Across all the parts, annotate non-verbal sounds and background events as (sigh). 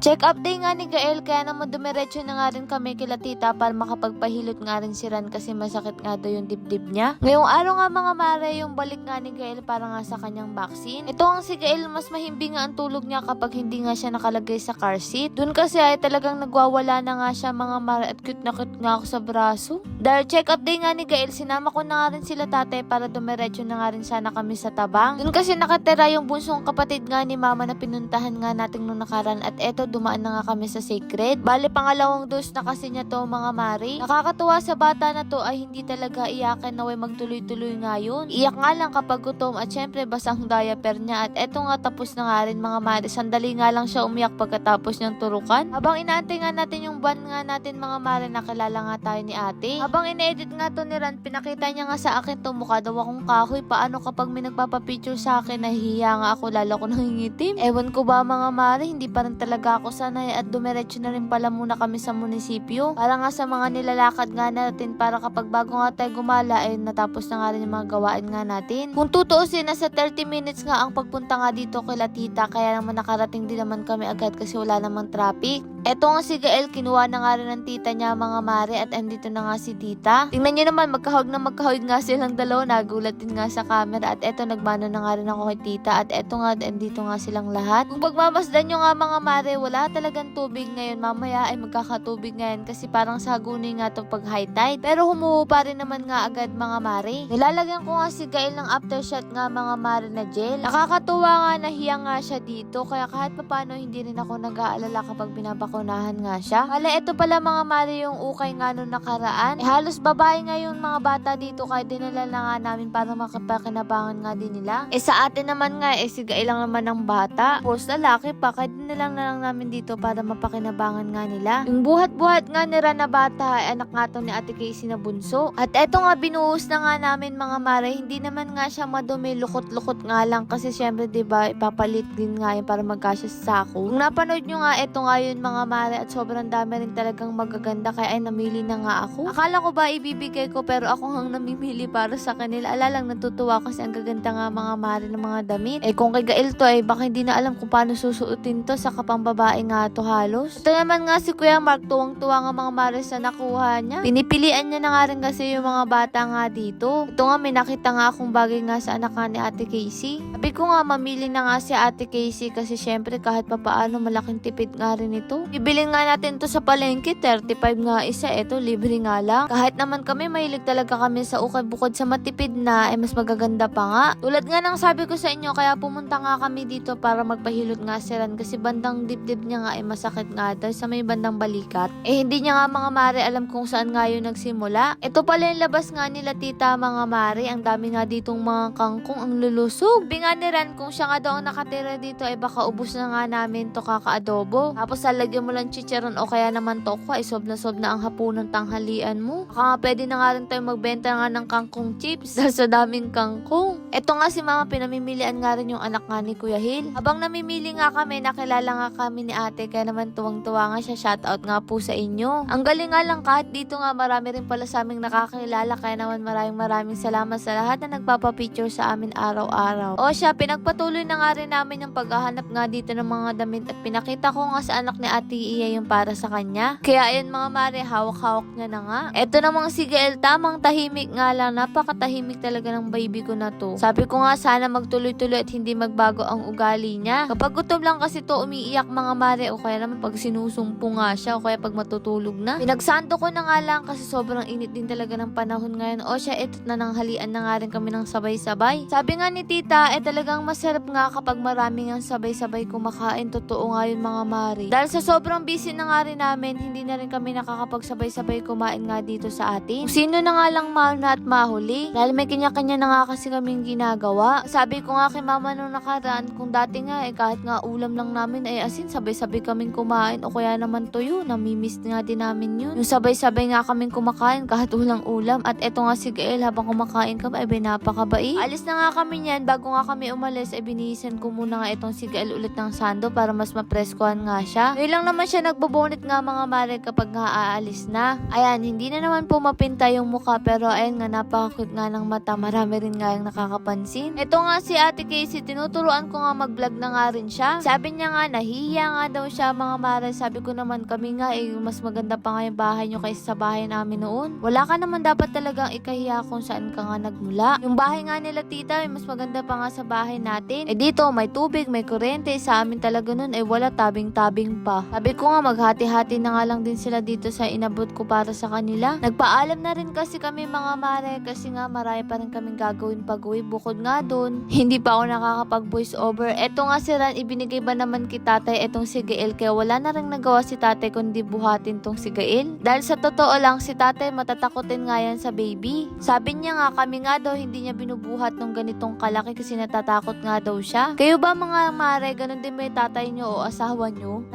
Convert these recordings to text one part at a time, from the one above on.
Check up day nga ni Gael kaya naman dumiretso na nga rin kami kila tita para makapagpahilot nga rin si Ran kasi masakit nga daw yung dibdib niya. Ngayong araw nga mga mare yung balik nga ni Gael para nga sa kanyang vaccine. Ito ang si Gael mas mahimbing nga ang tulog niya kapag hindi nga siya nakalagay sa car seat. Doon kasi ay talagang nagwawala na nga siya mga mare at cute na cute nga ako sa braso. Dahil check up day nga ni Gael sinama ko na nga rin sila tate para dumiretso na nga rin sana kami sa tabang. Doon kasi nakatira yung bunsong kapatid nga ni mama na pinuntahan nga natin nung nakaraan at eto dumaan na nga kami sa sacred. Bali pangalawang dose na kasi niya to mga mari. Nakakatuwa sa bata na to ay hindi talaga iyakan na way magtuloy-tuloy nga yun. Iyak nga lang kapag gutom at syempre basang diaper niya at eto nga tapos na nga rin mga mari. Sandali nga lang siya umiyak pagkatapos niyang turukan. Habang inaantay nga natin yung ban nga natin mga mari nakilala nga tayo ni ate. Habang ine-edit nga to ni Ran, pinakita niya nga sa akin to mukha daw akong kahoy. Paano kapag may nagpapapicture sa akin, nahihiya nga ako lalo ko nangingitim. Ewan ko ba mga mare, hindi pa rin talaga ako sanay at dumiretso na rin pala muna kami sa munisipyo. Para nga sa mga nilalakad nga natin para kapag bago nga tayo gumala ay natapos na nga rin yung mga gawain nga natin. Kung tutuusin, nasa 30 minutes nga ang pagpunta nga dito kay tita kaya naman nakarating din naman kami agad kasi wala namang traffic. Eto nga si Gael, kinuha na nga rin ng tita niya mga mare at andito na nga si tita. Tingnan nyo naman, magkahawig na magkahawig nga silang dalawa. Nagulat din nga sa camera at eto nagmano na nga rin ako kay tita at eto nga, andito nga silang lahat. Kung pagmamasdan nyo nga mga mare, wala talagang tubig ngayon. Mamaya ay magkakatubig ngayon kasi parang saguni nga to pag high tide. Pero humuhu pa rin naman nga agad mga mare. Nilalagyan ko nga si Gael ng aftershot nga mga mare na gel. Nakakatuwa nga nahiya nga siya dito kaya kahit papano hindi rin ako nag-aalala kapag binabakunahan nga siya. Hala, ito pala mga mare yung ukay nga nung nakaraan. Eh, halos babae nga yung mga bata dito kaya dinala na nga namin para makapakinabangan nga din nila. Eh sa atin naman nga, eh si Gael lang naman ng bata. Tapos lalaki pa, kaya dinalang na lang namin dito para mapakinabangan nga nila. Yung buhat-buhat nga ni Ran na bata ay anak nga to ni Ate Casey na bunso. At eto nga binuhos na nga namin mga mare, hindi naman nga siya madumi, lukot-lukot nga lang kasi syempre 'di ba ipapalit din nga yun para magkasya sa sako. Kung napanood nyo nga, eto nga yun mga mare at sobrang dami rin talagang magaganda kaya ay namili na nga ako. Akala ko ba ibibigay ko pero ako hang namimili para sa kanila. Alalang natutuwa kasi ang gaganda nga mga mare ng mga damit. Eh kung kay Gael to ay baka hindi na alam kung paano susuotin to sa kapang babae nga to halos. Ito naman nga si Kuya Mark tuwang-tuwa nga mga mare sa nakuha niya. Pinipilian niya na nga rin kasi yung mga bata nga dito. Ito nga may nakita nga akong bagay nga sa anak ni Ate Casey. Sabi ko nga mamili na nga si Ate Casey kasi syempre kahit papaano malaking tipid nga rin ito. Bibilin nga natin to sa palengke 35 nga isa ito libre nga lang. Kahit naman kami mahilig talaga kami sa ukay bukod sa matipid na eh mas magaganda pa nga. Tulad nga ng sabi ko sa inyo kaya pumunta nga kami dito para magpahilot nga si Ran kasi bandang dibdib niya nga ay masakit nga daw sa may bandang balikat. Eh hindi niya nga mga mare alam kung saan nga yun nagsimula. Ito pala yung labas nga nila tita mga mare. Ang dami nga ditong mga kangkong ang lulusog. Sabi nga ni Ran kung siya nga daw ang nakatira dito ay baka ubus na nga namin to kakaadobo. Tapos lalagyan mo lang chicharon o kaya naman toko ay sob na sob na ang hapunang tanghalian mo. Baka nga pwede na nga rin tayo magbenta nga ng kangkong chips (laughs) dahil sa daming kangkong. Ito nga si mama pinamimilian nga rin yung anak nga ni Kuya Hill. Habang namimili nga kami, nakilala nga kami ni ate kaya naman tuwang-tuwa nga siya. Shoutout nga po sa inyo. Ang galing nga lang kahit dito nga marami rin pala sa aming nakakilala kaya naman maraming maraming salamat sa lahat na nagpapapicture sa amin araw-araw. O siya, pinagpatuloy na nga rin namin yung paghahanap nga dito ng mga damit at pinakita ko nga sa anak ni Ate Iya yung para sa kanya. Kaya ayun mga mare, hawak-hawak niya na nga. Eto namang si Gael, tamang tahimik nga lang. Napakatahimik talaga ng baby ko na to. Sabi ko nga sana magtuloy-tuloy at hindi magbago ang ugali niya. Kapag gutom lang kasi to umiiyak mga mare o kaya naman pag sinusumpo nga siya o kaya pag matutulog na. Pinagsanto ko na nga lang kasi sobrang init din talaga ng panahon ngayon. O siya, eto na nanghalian na nga rin kami ng sabay-sabay. Sabi nga ni tita, eh talagang masarap nga kapag marami nga sabay-sabay kumakain. Totoo nga yun mga mare. Dahil sa sobrang busy na nga rin namin, hindi na rin kami nakakapagsabay-sabay kumain nga dito sa atin. Kung sino na nga lang mauna at mahuli. Dahil may kanya-kanya na nga kasi kaming ginagawa. Sabi ko nga kay mama nung nakaraan, kung dati nga eh kahit nga ulam lang namin ay asin, sabay-sabay kaming kumain o kaya naman tuyo, namimiss nga din namin yun. Yung sabay-sabay nga kaming kumakain kahit ulang ulam at eto nga si Gael habang kumakain kami ay binapakabait. Alis na nga kami niyan bago nga kami umalis ay binihisan ko muna nga itong si Gael ulit ng sando para mas mapreskohan nga siya. Ngayon lang naman siya nagbobonit nga mga mare kapag nga aalis na. Ayan, hindi na naman po mapinta yung mukha pero ayan nga napaka-cute nga ng mata. Marami rin nga yung nakakapansin. Ito nga si Ate Casey, tinuturuan ko nga mag-vlog na nga rin siya. Sabi niya nga, nahihiya nga daw siya mga mare. Sabi ko naman kami nga, eh, mas maganda pa nga yung bahay nyo kaysa sa bahay namin noon. Wala ka naman dapat talagang ikahiya kung saan ka nga nagmula. Yung bahay nga nila tita, eh, mas maganda pa nga sa bahay natin. Eh dito, may tubig, may kuryente. Sa amin talaga nun, eh wala tabing-tabing pa. Sabi ko nga, maghati-hati na nga lang din sila dito sa inabot ko para sa kanila. Nagpaalam na rin kasi kami mga mare kasi nga marami pa rin kaming gagawin pag-uwi. Bukod nga dun, (laughs) hindi pa ako nakakapag voice over. Eto nga si Ran, ibinigay ba naman kay tatay etong si Gael kaya wala na rin nagawa si tatay kundi buhatin tong si Gael. Dahil sa totoo lang, si tatay matatakotin nga yan sa baby. Sabi niya nga kami nga daw hindi niya binubuhat nung ganitong kalaki kasi natatakot nga daw siya. Kayo ba mga mare, ganun din may tatay nyo o asawa nyo?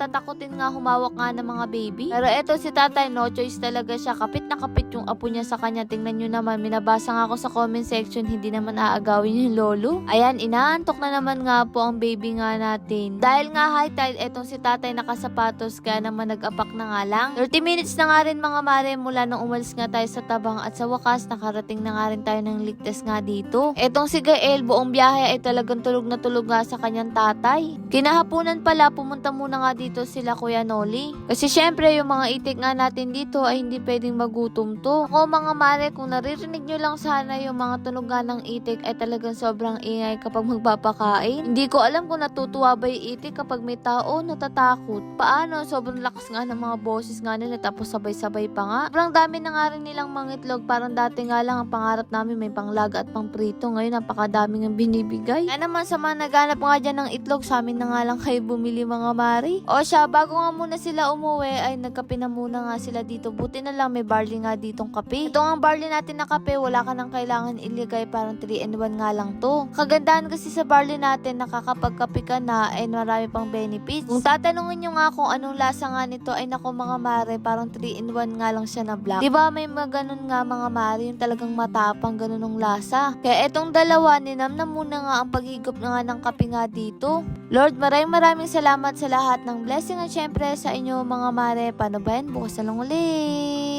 Napakatatakotin nga humawak nga ng mga baby. Pero eto si tatay, no choice talaga siya. Kapit na kapit yung apo niya sa kanya. Tingnan nyo naman, minabasa nga ako sa comment section, hindi naman aagawin yung lolo. Ayan, inaantok na naman nga po ang baby nga natin. Dahil nga high tide, etong si tatay nakasapatos, kaya naman nag-apak na nga lang. 30 minutes na nga rin mga mare mula nung umalis nga tayo sa tabang at sa wakas, nakarating na nga rin tayo ng ligtas nga dito. Etong si Gael, buong biyahe ay talagang tulog na tulog nga sa kanyang tatay. Kinahapunan pala, pumunta muna nga dito sila Kuya Noli. Kasi syempre, yung mga itik nga natin dito ay hindi pwedeng magutom to. Ako mga mare, kung naririnig nyo lang sana yung mga tunog nga ng itik ay talagang sobrang ingay kapag magpapakain. Hindi ko alam kung natutuwa ba yung itik kapag may tao natatakot. Paano? Sobrang lakas nga ng mga boses nga nila tapos sabay-sabay pa nga. Sobrang dami na nga rin nilang mga itlog. Parang dati nga lang ang pangarap namin may panglaga at pangprito. Ngayon napakadami ng binibigay. Kaya naman sa mga naghanap nga dyan ng itlog, sa amin na nga lang kayo bumili mga mari. O siya, bago nga muna sila umuwi ay nagkape na muna nga sila dito. Buti na lang may barley nga ditong kape. Ito nga barley natin na kape, wala ka nang kailangan iligay. Parang 3 and 1 nga lang to. Kagandahan kasi sa barley natin, nakakapagkape ka na ay marami pang benefits. Kung tatanungin nyo nga kung anong lasa nga nito, ay nako mga mare, parang 3 in 1 nga lang siya na black. Diba may mga ganun nga mga mare, yung talagang matapang ganun ng lasa. Kaya etong dalawa, ninam na muna nga ang paghigop nga ng kape nga dito. Lord, maraming maraming salamat sa lahat ng blessing at syempre sa inyo mga mare. Paano ba yan? Bukas na lang ulit.